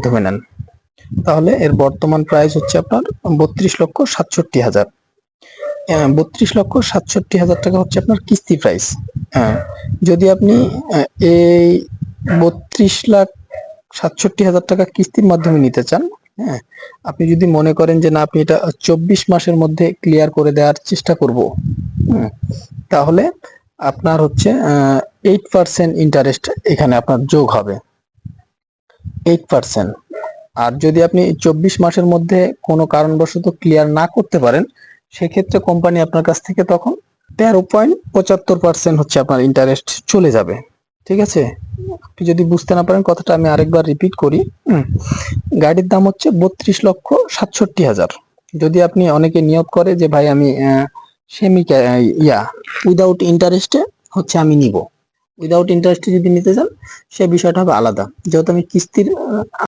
মাধ্যমে নেন। তাহলে এর বর্তমান প্রাইস হচ্ছে আপনার বত্রিশ লক্ষ সাতষট্টি হাজার। বত্রিশ লক্ষ সাতষট্টি হাজার টাকা হচ্ছে আপনার কিস্তি প্রাইস হ্যাঁ যদি আপনি এই বত্রিশ লাখ সাতষট্টি হাজার টাকা কিস্তির মাধ্যমে নিতে চান হ্যাঁ আপনি যদি মনে করেন যে না, আপনি এটা চব্বিশ মাসের মধ্যে ক্লিয়ার করে দেওয়ার চেষ্টা করব তাহলে আপনার হচ্ছে এইট পার্সেন্ট ইন্টারেস্ট এখানে আপনার যোগ হবে। এইট পার্সেন্ট আর যদি আপনি চব্বিশ মাসের মধ্যে কোনো কারণবশত ক্লিয়ার না করতে পারেন, সেক্ষেত্রে কোম্পানি আপনার কাছ থেকে তখন তেরো পয়েন্ট পঁচাত্তর পার্সেন্ট হচ্ছে আপনার ইন্টারেস্ট চলে যাবে। ঠিক আছে? আপনি যদি বুঝতে না পারেন, কথাটা আমি আরেকবার রিপিট করি। গাড়ির দাম হচ্ছে বত্রিশ লক্ষ সাতষট্টি হাজার। যদি আপনি অনেকে নিয়োগ করে যে, ভাই, আমি সেমি ইয়া উইদাউট ইন্টারেস্টে হচ্ছে আমি নিব। উইদাউট ইন্টারেস্টে যদি নিতে চান সে বিষয়টা হবে আলাদা। যেহেতু আমি কিস্তির